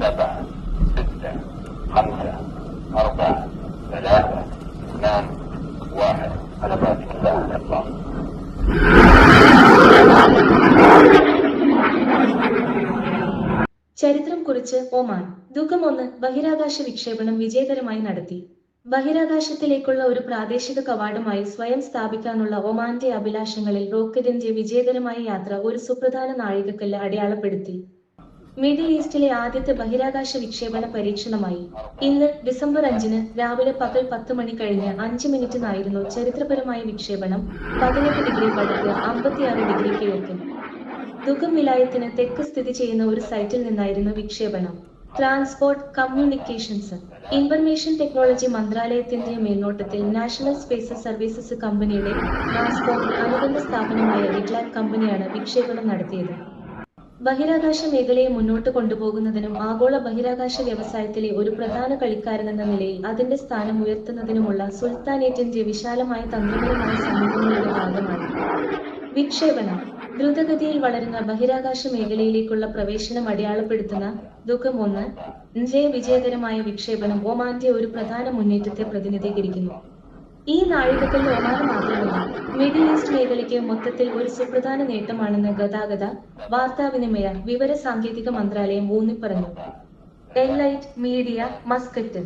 سبعة ستة خمسة أربعة ثلاثة اثنان واحد على بركة الله الإطلاق ചരിത്രം കുറിച്ച് ഒമാൻ ദുഃഖം ഒന്ന് ബഹിരാകാശ വിക്ഷേപണം വിജയകരമായി നടത്തി ബഹിരാകാശത്തിലേക്കുള്ള ഒരു പ്രാദേശിക കവാടമായി സ്വയം സ്ഥാപിക്കാനുള്ള ഒമാന്റെ അഭിലാഷങ്ങളിൽ റോക്കറ്റിന്റെ വിജയകരമായ യാത്ര ഒരു സുപ്രധാന നാഴികക്കല്ല് അടയാളപ്പെടുത്തി മിഡിൽ ഈസ്റ്റിലെ ആദ്യത്തെ ബഹിരാകാശ വിക്ഷേപണ പരീക്ഷണമായി. ഇന്ന് ഡിസംബർ അഞ്ചിന് രാവിലെ പകൽ പത്ത് മണി കഴിഞ്ഞ് അഞ്ച് മിനിറ്റിനായിരുന്നു ചരിത്രപരമായ വിക്ഷേപണം. പതിനെട്ട് ഡിഗ്രി വടക്ക് അമ്പത്തിയാറ് ഡിഗ്രി കിഴക്ക്. ദുഃഖം വിലായത്തിന് തെക്ക് സ്ഥിതി ചെയ്യുന്ന ഒരു സൈറ്റിൽ നിന്നായിരുന്നു വിക്ഷേപണം. Transport communications. ഇൻഫർമേഷൻ ടെക്നോളജി മന്ത്രാലയത്തിന്റെ മേൽനോട്ടത്തിൽ നാഷണൽ സ്പേസ് സർവീസസ് കമ്പനിയുടെ ട്രാൻസ്പോർട്ട് അനുബന്ധ സ്ഥാപനമായ ഇഗ്ലാൻ കമ്പനിയാണ് വിക്ഷേപണം നടത്തിയത്. ബഹിരാകാശ മേഖലയെ മുന്നോട്ട് കൊണ്ടുപോകുന്നതിനും ആഗോള ബഹിരാകാശ വ്യവസായത്തിലെ ഒരു പ്രധാന കളിക്കാരനെന്ന നിലയിൽ അതിന്റെ സ്ഥാനം ഉയർത്തുന്നതിനുമുള്ള സുൽത്താനേറ്റിന്റെ വിശാലമായ തന്ത്രപരമായ സമീപങ്ങളുടെ ഭാഗമാണ്. വിക്ഷേപണം. ദ്രുതഗതിയിൽ വളരുന്ന ബഹിരാകാശ മേഖലയിലേക്കുള്ള പ്രവേശനം അടയാളപ്പെടുത്തുന്ന ദുഃഖം ഒന്ന് വിജയകരമായ വിക്ഷേപണം ഒമാന്റെ ഒരു പ്രധാന മുന്നേറ്റത്തെ പ്രതിനിധീകരിക്കുന്നു. ഈ നാഴികത്തിൽ ഒമാൻ മാത്രമല്ല മിഡിൽ ഈസ്റ്റ് മേഖലയ്ക്ക് മൊത്തത്തിൽ ഒരു സുപ്രധാന നേട്ടമാണെന്ന് ഗതാഗത വാർത്താവിനിമയ വിവര സാങ്കേതിക മന്ത്രാലയം ഊന്നിപ്പറഞ്ഞു. Enlight media Muscat